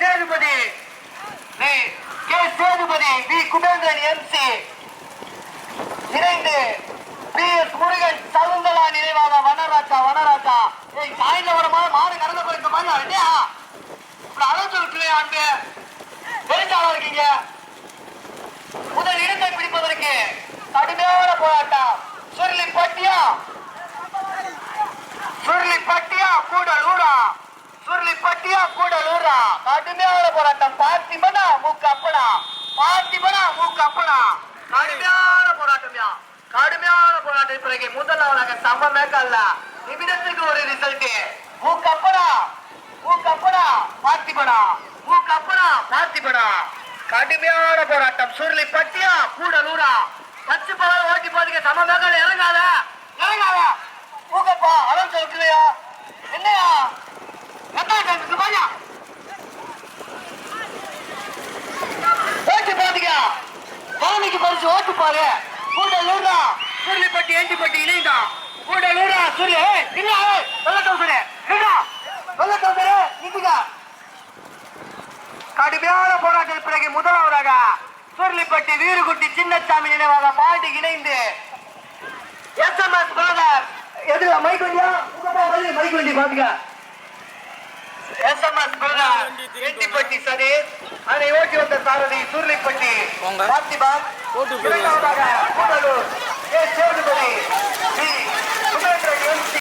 Sethupathi. K. Sethupathi V. Kubendran MC இணைந்து P. S. Murugan சவுந்தலா நினைவாக வனராஜா வனராஜா. ஏய் சாய்ந்த வரமா மாடு கறந்த போயிருக்க மாதிரி ரெண்டியா இப்படி அழைச்சு விட்டுருவே அன்பு. தெரிஞ்சாலும் இருக்கீங்க? முதல் இடத்தை பிடிப்பதற்கு கடுமையான போராட்டம். சுருளி பட்டியா சுருளி பட்டியா கூடலூரா சுருளி பட்டியா கூடலூரா கடுமையான போராட்டம். பார்த்திபனா மூக்கு அப்பனா. பார்த்திபனா மூக்கு அப்பனா. கடுமையான போராட்டம்யா கடுமையான போராட்டம் பிறகு முதலாவதாக சமமே கல்ல நிமிடத்துக்கு ஒரு ரிசல்ட் மூக்கப்பனா மூக்கப்பனா பார்த்திபனா மூக்கு மூக்கப்பனா பார்த்திபனா கடுமையான போராட்டம். சுருளி பட்டியா கூடலூரா. பச்சு சாமிக்கு ஓட்டு பாரு. கூடலூரா சுருளிப்பட்டி ஏண்டிப்பட்டி இணைந்தா கூடலூரா சுருளி ஏய் இல்ல ஏய் வெள்ளட்டம் சுரு இல்லடா வெள்ளட்டம் சுரு கடுமையான போராட்டத்தில் பிறகு முதலாவதாக சுருளிப்பட்டி வீருகுட்டி சின்னசாமி நினைவாக பாண்டி இணைந்து எஸ்எம்எஸ் பிரதர் எதுல மைக் வண்டியா? மைக் வண்டி பாத்துக்க. SMS brother Ettipatti Sathish. அதை ஓட்டி வந்த சாரதி சுருளிப்பட்டி போங்க. பார்த்திபன். இரண்டாவதாக கூடலூர்